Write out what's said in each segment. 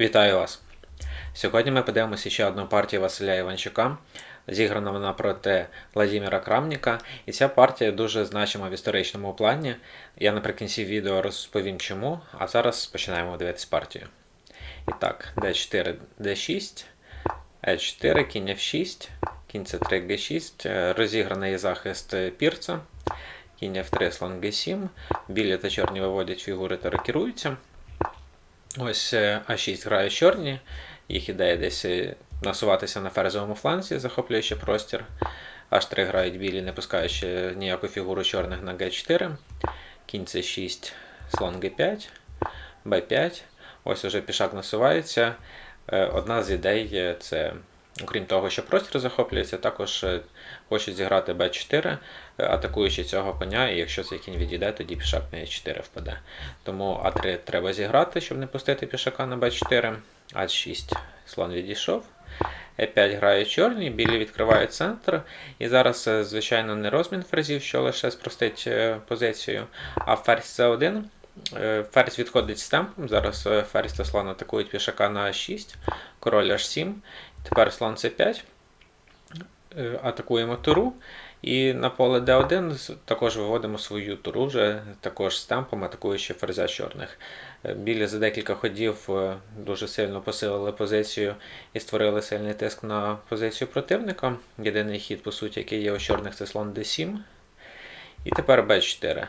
Вітаю вас! Сьогодні ми подивимося ще одну партію Василя Іванчука. Зіграна вона проти Владимира Крамніка. І ця партія дуже значима в історичному плані. Я наприкінці відео розповім чому, а зараз починаємо дивитись партію. І так, d4, d6, e4, кінь f6, кінь c3, g6, розіграний захист пірца, кінь f3, слон g7, білі та чорні виводять фігури та рокіруються. Ось е, А6 грає чорні, їх ідея десь е, насуватися на ферзовому фланзі, захоплюючи простір. H3 грають білі, не пускаючи ніяку фігуру чорних на G4. Кінь c6, слон G5, B5. Ось уже пішак насувається. Е, одна з ідей це Окрім того, що простір захоплюється, також е, хочуть зіграти b4, е, атакуючи цього коня, і якщо цей кінь відійде, тоді пішак на e4 впаде. Тому А3 треба зіграти, щоб не пустити пішака на b4. А6 слон відійшов. Е5 грає чорний, білі відкривають центр. І зараз, е, звичайно, не розмін ферзів, що лише спростить позицію, а ферзь С1. Ферзь відходить з темпом. Зараз ферзь та слон атакують пішака на А6, король H7. Тепер слон c5. Е, атакуємо туру. І на поле d1 також виводимо свою туру, вже також з темпом, атакуючи ферзя чорних. Е, білі за декілька ходів е, дуже сильно посилили позицію і створили сильний тиск на позицію противника. Єдиний хід, по суті, який є у чорних, це слон d7. І тепер b4.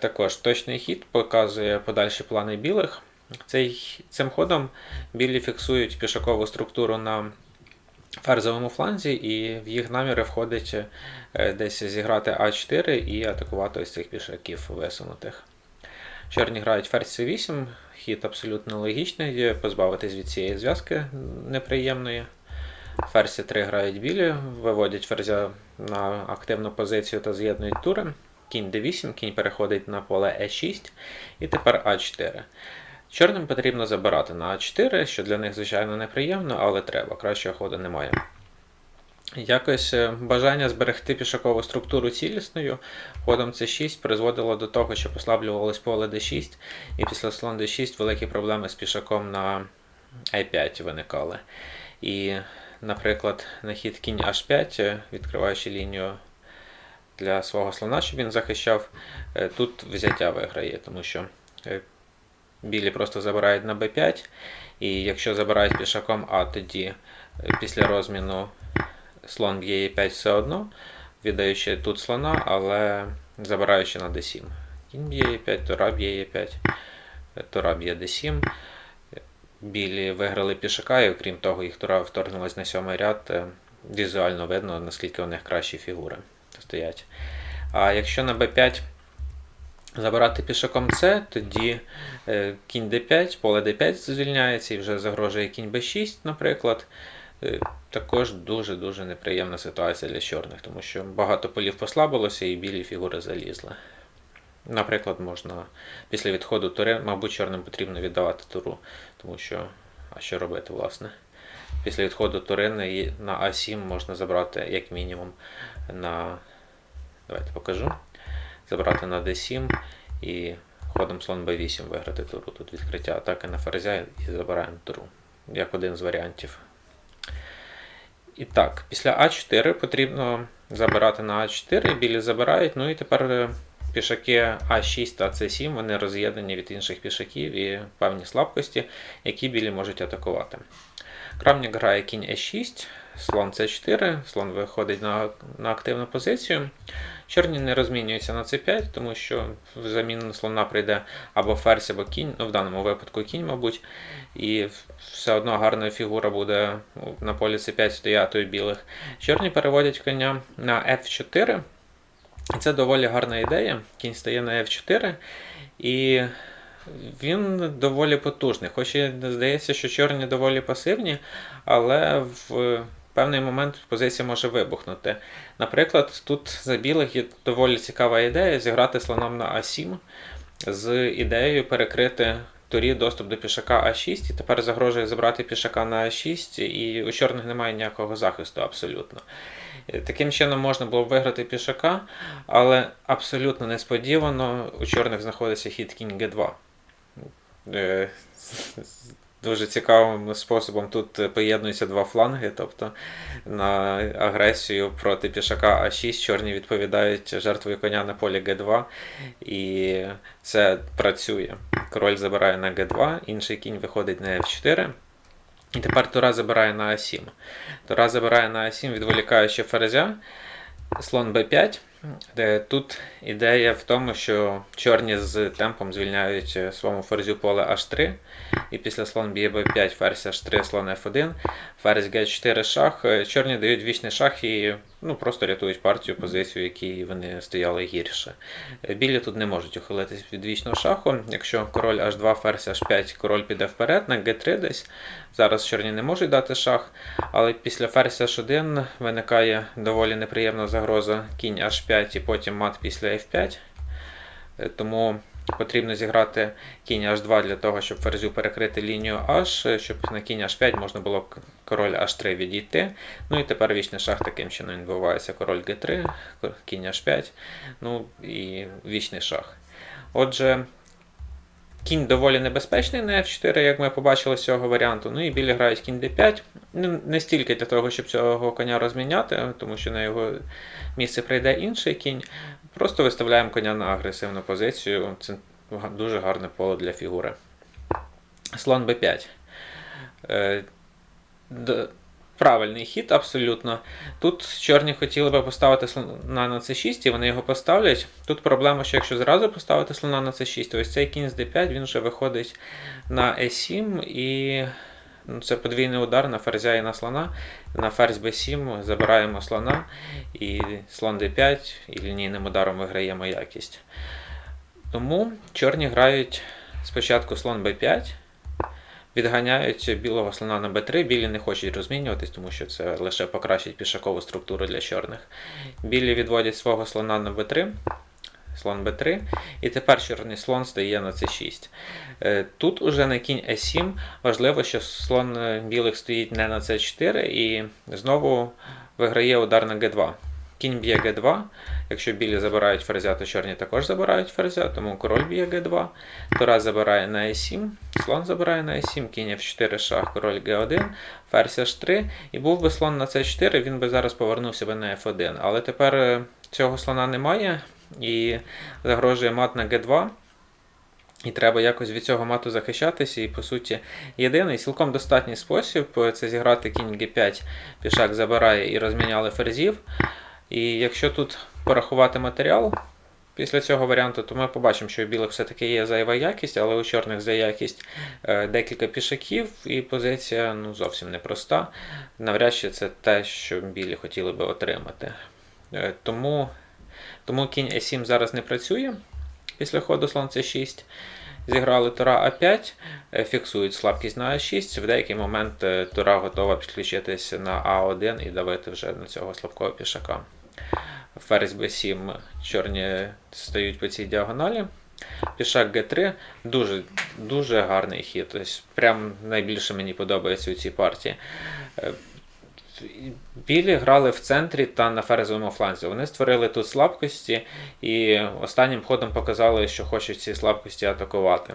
Також точний хід показує подальші плани білих. Цей, Цим ходом білі фіксують пішакову структуру на ферзовому фланзі, і в їх наміри входить е, десь зіграти А4 і атакувати ось цих пішаків висунутих. Чорні грають ферзь c8, хід абсолютно логічний, позбавитись від цієї зв'язки неприємної. Ферзь 3 грають білі, виводять ферзя на активну позицію та з'єднують тури. Кінь d8, кінь переходить на поле e6, і тепер А4. Чорним потрібно забирати на А4, що для них, звичайно, неприємно, але треба, кращого ходу немає. Якось е, бажання зберегти пішакову структуру цілісною ходом С6 призводило до того, що послаблювалось поле d6, і після слон d6 великі проблеми з пішаком на e5 виникали. І, наприклад, на хід кінь H5, е, відкриваючи лінію для свого слона, щоб він захищав, е, тут взяття виграє, тому що Білі просто забирають на b5. І якщо забирають пішаком А, тоді е, після розміну слон б'є e5 все одно, віддаючи тут слона, але забираючи на d7. Кінь б'є e5, тура б'є e5, тура б'є d7. Білі виграли пішака, і окрім того, їх тура вторгнулась на сьомий ряд. Е, візуально видно, наскільки у них кращі фігури стоять. А якщо на b5 забирати пішаком С, тоді е, кінь d5, поле d5 звільняється і вже загрожує кінь b6, наприклад. Е, також дуже-дуже неприємна ситуація для чорних, тому що багато полів послабилося і білі фігури залізли. Наприклад, можна після відходу тури, мабуть, чорним потрібно віддавати туру, тому що, а що робити, власне? Після відходу турини на А7 можна забрати як мінімум на. Давайте покажу забрати на d7 і ходом слон b8 виграти туру. Тут відкриття атаки на ферзя і забираємо туру. Як один з варіантів. І так, після А4 потрібно забирати на А4, білі забирають. Ну і тепер е, пішаки А6 та С7 вони роз'єднані від інших пішаків і певні слабкості, які білі можуть атакувати. Крамник грає кінь Е6, слон С4, слон виходить на на активну позицію. Чорні не розмінюються на c5, тому що в заміну слона прийде або ферзь, або кінь, ну в даному випадку кінь, мабуть. І все одно гарна фігура буде на полі c5 стояти у білих. Чорні переводять коня на F4. І це доволі гарна ідея. Кінь стає на F4. І він доволі потужний. Хоч і здається, що чорні доволі пасивні, але в певний момент позиція може вибухнути. Наприклад, тут за білих є доволі цікава ідея зіграти слоном на А7 з ідеєю перекрити турі доступ до пішака А6, і тепер загрожує забрати пішака на А6, і у чорних немає ніякого захисту абсолютно. Таким чином можна було б виграти пішака, але абсолютно несподівано у чорних знаходиться хід кінь Г2. Е, дуже цікавим способом тут поєднуються два фланги. Тобто на агресію проти пішака А6 чорні відповідають жертвою коня на полі Г2, і це працює. Король забирає на Г2, інший кінь виходить на F4. І тепер Тура забирає на А7. Тура забирає на А7, відволікаючи ферзя. Слон Б5. Тут ідея в тому, що чорні з темпом звільняють е, своєму ферзю поле H3. І після слон б'є b5, ферзь H3, слон F1, ферзь G4 шах. Е, Чорні дають вічний шах і ну, просто рятують партію, позицію, в якій вони стояли гірше. Е, Білі тут не можуть ухилитись від вічного шаху. Якщо король H2, ферзь H5, король піде вперед, на G3 десь. Зараз чорні не можуть дати шах, але після ферзь H1 виникає доволі неприємна загроза кінь H5 і потім мат після F5. Е, Тому потрібно зіграти кінь H2 для того, щоб ферзю перекрити лінію H, щоб на кінь H5 можна було король H3 відійти. Ну і тепер вічний шах таким чином відбувається. Король G3, кінь H5, ну і вічний шах. Отже, кінь доволі небезпечний на F4, як ми побачили з цього варіанту. Ну і білі грають кінь D5. Ну, Не стільки для того, щоб цього коня розміняти, тому що на його місце прийде інший кінь. Просто виставляємо коня на агресивну позицію. Це дуже гарне поле для фігури. Слон b5. Правильний хід, абсолютно. Тут чорні хотіли би поставити слона на c6, і вони його поставлять. Тут проблема, що якщо зразу поставити слона на c6, то ось цей кінь з d5 він вже виходить на e7 і ну, це подвійний удар на ферзя і на слона. На ферзь b7 забираємо слона, і слон d5, і лінійним ударом виграємо якість. Тому чорні грають спочатку слон b5, відганяють білого слона на b3. Білі не хочуть розмінюватись, тому що це лише покращить пішакову структуру для чорних. Білі відводять свого слона на b3. Слон b3, і тепер чорний слон стає на c6. Е, Тут уже на кінь e7 важливо, що слон е, білих стоїть не на c4 і знову виграє удар на g2. Кінь б'є g2. Якщо білі забирають ферзя, то чорні також забирають ферзя, тому король б'є g2. Тура забирає на e7, слон забирає на e7, кінь f4 шах, король g1, ферзь h3. І був би слон на c4, він би зараз повернувся би на f1. Але тепер е, цього слона немає і загрожує мат на g2. І треба якось від цього мату захищатися. І, по суті, єдиний цілком достатній спосіб е, це зіграти кінь G5, пішак забирає і розміняли ферзів. І якщо тут порахувати матеріал після цього варіанту, то ми побачимо, що у білих все-таки є зайва якість, але у чорних за якість е, декілька пішаків, і позиція ну, зовсім непроста. Навряд чи це те, що білі хотіли би отримати. Е, Тому, тому кінь e7 зараз не працює після ходу слон c6. Зіграли Тура А5, е, фіксують слабкість на А6. В деякий момент е, Тура готова підключитися на А1 і давити вже на цього слабкого пішака. Ферзь Б7 чорні стають по цій діагоналі. Пішак Г3 дуже дуже гарний хід. Тобто, прям найбільше мені подобається у цій партії. Е, Білі грали в центрі та на ферзовому фланзі. Вони створили тут слабкості і останнім ходом показали, що хочуть ці слабкості атакувати.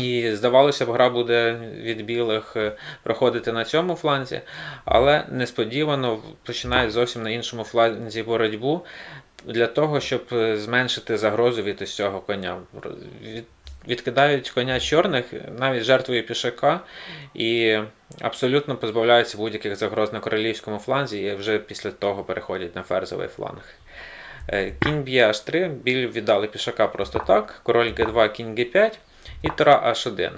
І здавалося б, гра буде від білих е, проходити на цьому фланзі, але несподівано починають зовсім на іншому фланзі боротьбу для того, щоб е, зменшити загрозу від ось цього коня. Від- Відкидають коня чорних, навіть жертвою пішака, і абсолютно позбавляються будь-яких загроз на королівському фланзі, і вже після того переходять на ферзовий фланг. Е, Кінь б'є H3, біль віддали пішака просто так, король G2, кінь G5 і Тура H1.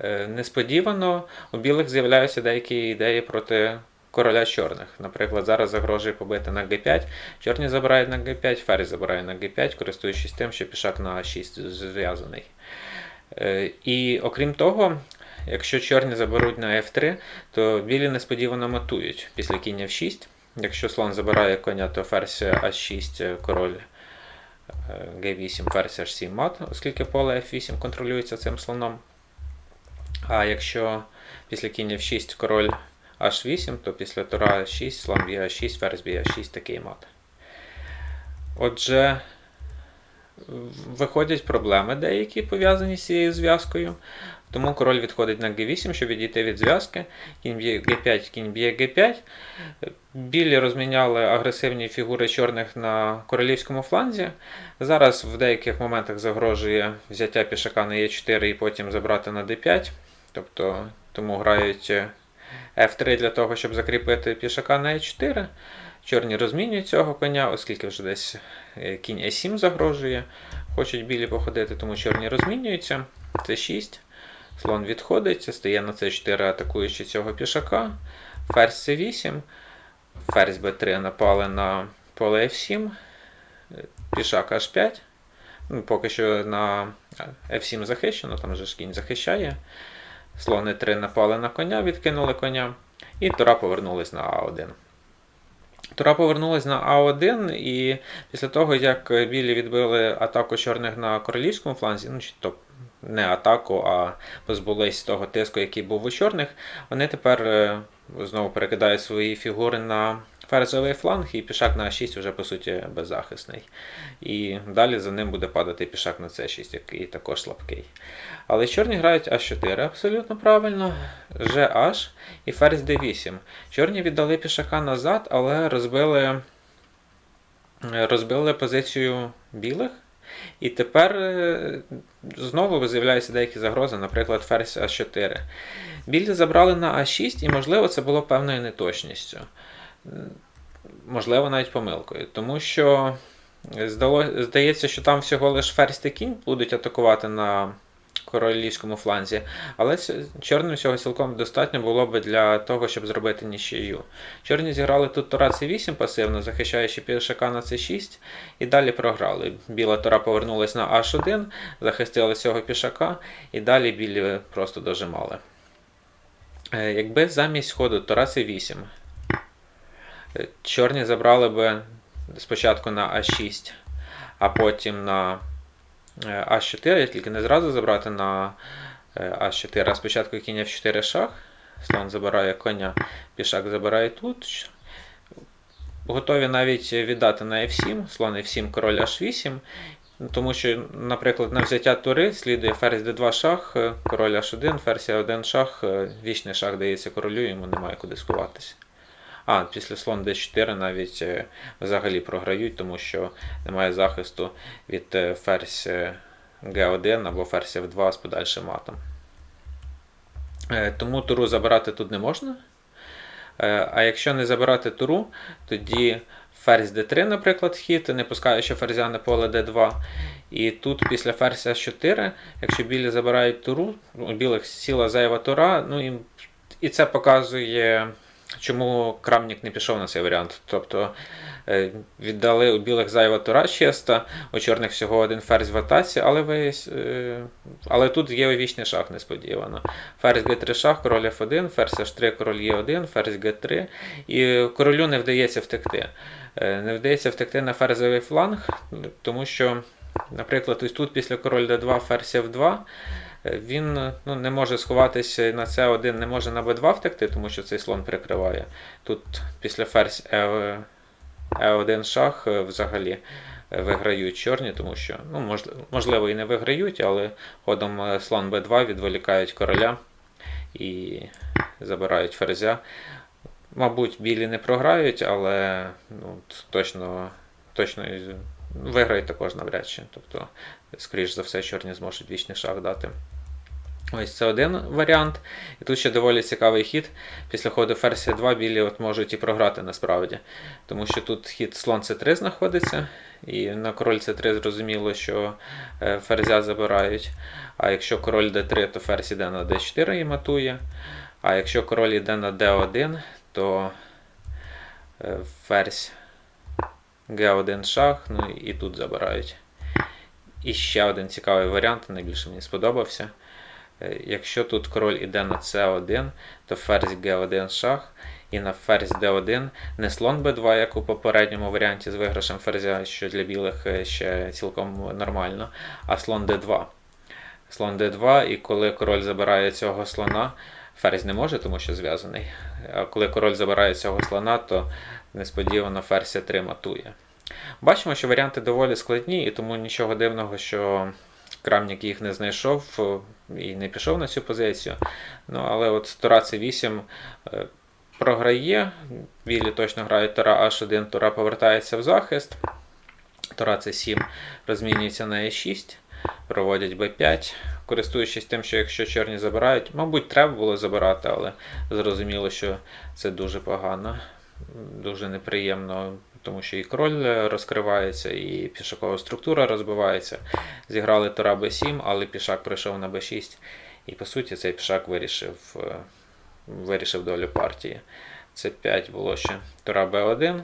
Е, Несподівано у білих з'являються деякі ідеї проти короля чорних. Наприклад, зараз загрожує побити на G5, чорні забирають на G5, ферзь забирає на G5, користуючись тим, що пішак на А6 зв'язаний. Е, І окрім того, якщо чорні заберуть на F3, то білі несподівано матують після кіння F6. Якщо слон забирає коня, то ферзь А6, король е, G8, ферзь H7 мат, оскільки поле F8 контролюється цим слоном. А якщо після кіння F6 король H8, то після тура H6, слон б'є H6, ферзь б'є H6, такий мат. Отже, виходять проблеми деякі пов'язані з цією зв'язкою. Тому король відходить на G8, щоб відійти від зв'язки. Кінь б'є G5, кінь б'є G5. Білі розміняли агресивні фігури чорних на королівському фланзі. Зараз в деяких моментах загрожує взяття пішака на Е4 і потім забрати на D5. Тобто тому грають F3 для того, щоб закріпити пішака на Е4. Чорні розмінюють цього коня, оскільки вже десь е, кінь Е7 загрожує. Хочуть білі походити, тому чорні розмінюються. Це 6. Слон відходить, стає на С4, атакуючи цього пішака. Ферзь С8. Ферзь Б3 напали на поле F7. Пішак H5. Ну, Поки що на F7 захищено, там же ж кінь захищає. Слони 3 напали на коня, відкинули коня. І Тура повернулись на А1. Тура повернулась на А1, і після того, як білі відбили атаку чорних на королівському фланзі, ну, чи то не атаку, а позбулись того тиску, який був у чорних, вони тепер е, знову перекидають свої фігури на ферзовий фланг, і пішак на А6 вже по суті беззахисний. І далі за ним буде падати пішак на С6, який також слабкий. Але чорні грають А4 абсолютно правильно, GH і ферзь D8. Чорні віддали пішака назад, але розбили, розбили позицію білих. І тепер е, знову з'являються деякі загрози, наприклад, ферзь А4. Білі забрали на А6, і, можливо, це було певною неточністю. Можливо, навіть помилкою. Тому що здало, здається, що там всього лише ферзь та кінь будуть атакувати на королівському фланзі, але чорним всього цілком достатньо було б для того, щоб зробити нічию. Чорні зіграли тут Тора С8 пасивно, захищаючи пішака на С6, і далі програли. Біла Тора повернулась на H1, захистили цього пішака, і далі білі просто дожимали. Е, якби замість ходу Тора С8 чорні забрали би спочатку на А6, а потім на А4, тільки не зразу забрати на А4, а спочатку кінь F4 шах. Слон забирає коня, пішак забирає тут. Готові навіть віддати на F7, слон F7, король H8. Тому що, наприклад, на взяття тури слідує ферзь d2 шах, король H1, ферзь 1 шах, вічний шах дається королю, йому немає куди сховатися. А, після слон d4 навіть е, взагалі програють, тому що немає захисту від е, ферзь g1 або ферзь f2 з подальшим матом. Е, тому туру забирати тут не можна. А якщо не забирати туру, тоді ферзь d3, наприклад, хід, не пускаючи ферзя на поле d2. І тут після ферзя 4, якщо білі забирають туру, у білих сіла зайва тура, ну і, і це показує Чому Крамнік не пішов на цей варіант? Тобто е, віддали у білих зайва тура чиста, у чорних всього один ферзь в атаці, але ви, е, але тут є вічний шах несподівано. Ферзь Г3 шах, король F1, ферзь H3, король Е1, ферзь Г3. І королю не вдається втекти. Е, не вдається втекти на ферзовий фланг, тому що, наприклад, ось тут після король d2 ферзь F2 він ну, не може сховатися на С1, не може на Б2 втекти, тому що цей слон прикриває. Тут після ферзь Е, Е1 шах е, взагалі виграють чорні, тому що, ну, можливо, і не виграють, але ходом е, слон Б2 відволікають короля і забирають ферзя. Мабуть, білі не програють, але ну, точно точно виграють також навряд чи. Тобто, скоріш за все, чорні зможуть вічний шах дати. Ось це один варіант. І тут ще доволі цікавий хід. Після ходу ферзь 2 білі от можуть і програти насправді. Тому що тут хід слон С3 знаходиться, і на король С3 зрозуміло, що е, ферзя забирають. А якщо король d3, то ферзь іде на d4 і матує. А якщо король йде на d1, то е, ферзь Г1 шах, ну і тут забирають. І ще один цікавий варіант, найбільше мені сподобався. Е, якщо тут король іде на С1, то ферзь Г1 шах, і на ферзь Д1 не слон Б2, як у попередньому варіанті з виграшем ферзя, що для білих е, ще цілком нормально, а слон Д2. Слон Д2, і коли король забирає цього слона, ферзь не може, тому що зв'язаний. А коли король забирає цього слона, то несподівано ферзь 3 матує. Бачимо, що варіанти доволі складні, і тому нічого дивного, що Крамник їх не знайшов е, і не пішов на цю позицію. Ну, але от Тура C8 е, програє, білі точно грають Тура H1, Тура повертається в захист. Тура C7 розмінюється на E6, проводять B5, користуючись тим, що якщо чорні забирають, мабуть, треба було забирати, але зрозуміло, що це дуже погано, дуже неприємно, тому що і король розкривається, і пішакова структура розбивається. Зіграли Тура B7, але пішак прийшов на B6, і по суті цей пішак вирішив, е, вирішив долю партії. Це 5 було ще Тура B1,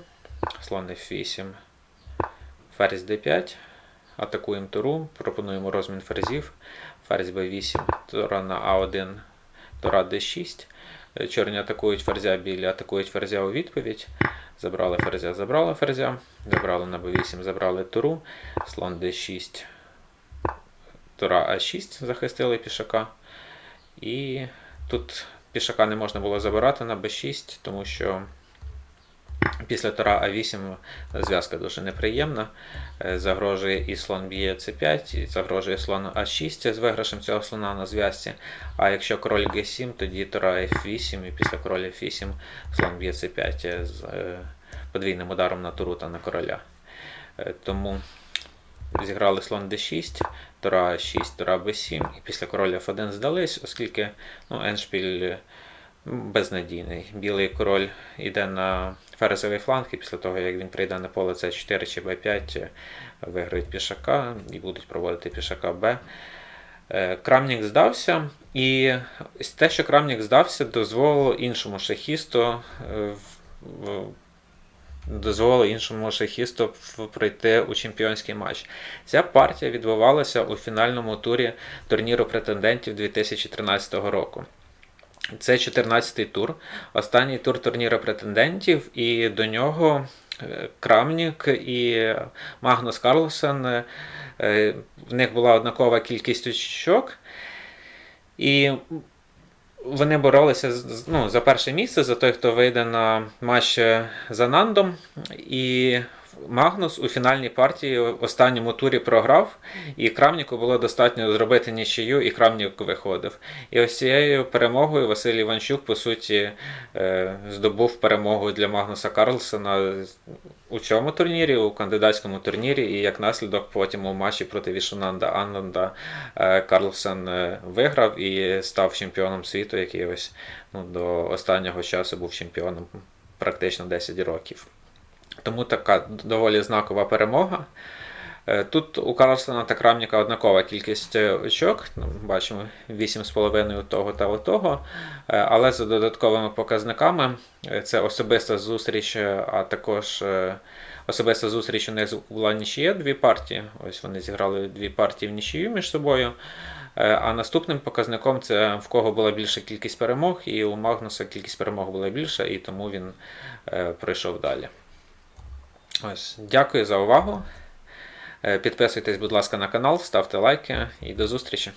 слон F8, ферзь D5. Атакуємо туру, пропонуємо розмін ферзів. Ферзь b8, тура на А1, тура d6. Чорні атакують ферзя, білі атакують ферзя у відповідь. Забрали ферзя, забрали ферзя. Забрали на b8, забрали туру. Слон d6, тура А6 захистили пішака. І тут пішака не можна було забирати на b6, тому що Після тура А8 зв'язка дуже неприємна. Е, Загрожує і слон б'є С5, і загрожує слон А6 з виграшем цього слона на зв'язці. А якщо король Г7, тоді тура F8, і після короля F8 слон б'є С5 з е, подвійним ударом на туру та на короля. Е, Тому зіграли слон d6, тура А6, тура Б7, і після короля F1 здались, оскільки ну, Еншпіль е, безнадійний. Білий король йде на ферзовий фланг, і після того, як він прийде на поле С4 чи Б5, виграють пішака і будуть проводити пішака Б. Е, Крамнік здався, і те, що Крамнік здався, дозволило іншому шахісту е, дозволило іншому шахісту пройти у чемпіонський матч. Ця партія відбувалася у фінальному турі турніру претендентів 2013 року. Це 14-й тур, останній тур турніру претендентів, і до нього е, Крамнік і Магнус Карлсен. е, В них була однакова кількість очок. І вони боролися ну, за перше місце, за той, хто вийде на матч за Нандом. І Магнус у фінальній партії в останньому турі програв, і Крамніку було достатньо зробити нічию, і Крамнік виходив. І ось цією перемогою Василь Іванчук, по суті, е, здобув перемогу для Магнуса Карлсена у цьому турнірі, у кандидатському турнірі, і як наслідок потім у матчі проти Вішунанда Аннанда е, Карлсен е, виграв і став чемпіоном світу, який ось ну, до останнього часу був чемпіоном практично 10 років. Тому така доволі знакова перемога. Е, Тут у Карлсона та Крамніка однакова кількість е, очок. Ну, Бачимо 8,5 того та того. Е, Але за додатковими показниками це особиста зустріч, а також особиста зустріч у них була нічия дві партії. Ось вони зіграли дві партії в нічию між собою. А наступним показником це в кого була більша кількість перемог, і у Магнуса кількість перемог була більша, і тому він пройшов далі. Ось, дякую за увагу. Е, Підписуйтесь, будь ласка, на канал, ставте лайки і до зустрічі.